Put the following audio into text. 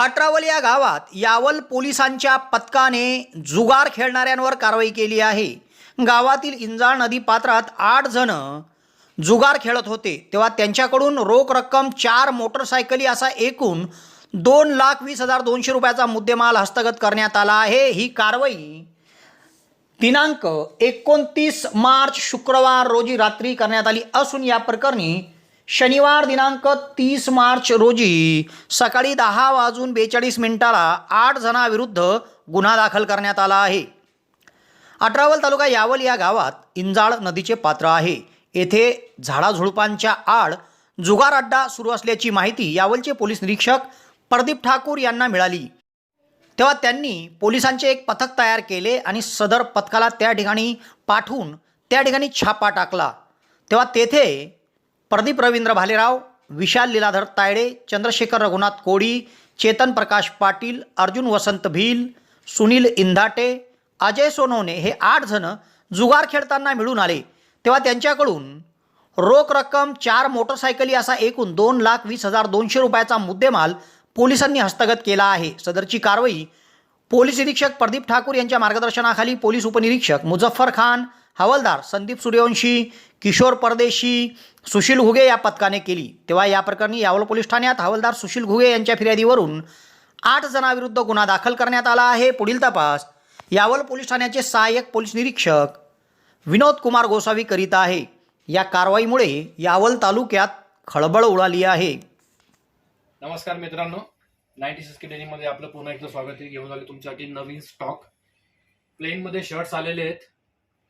अठरावल या गावात यावल पोलिसांच्या पथकाने जुगार खेळणाऱ्यांवर कारवाई केली आहे. गावातील इंजाळ नदी पात्रात आठ जण जुगार खेळत होते. तेव्हा त्यांच्याकडून रोख रक्कम चार मोटरसायकली असा एकूण दोन लाख वीस हजार दोनशे रुपयाचा मुद्देमाल हस्तगत करण्यात आला आहे. ही कारवाई दिनांक एकोणतीस मार्च शुक्रवार रोजी रात्री करण्यात आली असून या प्रकरणी शनिवार दिनांक तीस मार्च रोजी सकाळी दहा वाजून बेचाळीस मिनिटाला आठ जणांविरुद्ध गुन्हा दाखल करण्यात आला आहे. अठरावल तालुका यावल या गावात इंजाळ नदीचे पात्र आहे. येथे झाडाझुडपांच्या आड जुगार अड्डा सुरू असल्याची माहिती यावलचे पोलीस निरीक्षक प्रदीप ठाकूर यांना मिळाली. तेव्हा त्यांनी पोलिसांचे एक पथक तयार केले आणि सदर पथकाला त्या ठिकाणी पाठवून त्या ठिकाणी छापा टाकला. तेव्हा तेथे प्रदीप रवींद्र भालेराव विशाल लीलाधर तायडे चंद्रशेखर रघुनाथ कोडी चेतन प्रकाश पाटील अर्जुन वसंत भील सुनील इंधाटे अजय सोनवणे हे आठ जण जुगार खेळताना मिळून आले. तेव्हा त्यांच्याकडून रोख रक्कम चार मोटरसायकली असा एकूण दोन लाख वीस हजार दोनशे रुपयाचा मुद्देमाल पोलिसांनी हस्तगत केला आहे. सदरची कारवाई पोलीस निरीक्षक प्रदीप ठाकूर यांच्या मार्गदर्शनाखाली पोलीस उपनिरीक्षक मुझफ्फर खान हवालदार संदीप सूर्यवंशी किशोर परदेशी सुशील घुगे या पथकाने केली. तेव्हा या प्रकरणी यावल पोलीस ठाण्यात हवालदार सुशील घुगे यांच्या फिर्यादीवरून आठ जणांविरुद्ध गुन्हा दाखल करण्यात आला आहे. पुढील तपास. यावल पोलीस ठाण्याचे सहाय्यक पोलीस निरीक्षक विनोद कुमार गोसावी करीत आहे. या कारवाईमुळे यावल तालुक्यात खळबळ उडाली आहे. नमस्कार मित्रांनो. नाईन्टी सिक्स डेनीमध्ये आपलं पुन्हा एकदा स्वागत आहे. घेऊन आले तुमच्यासाठी नवीन स्टॉक. प्लेनमध्ये शर्ट्स आलेले आहेत.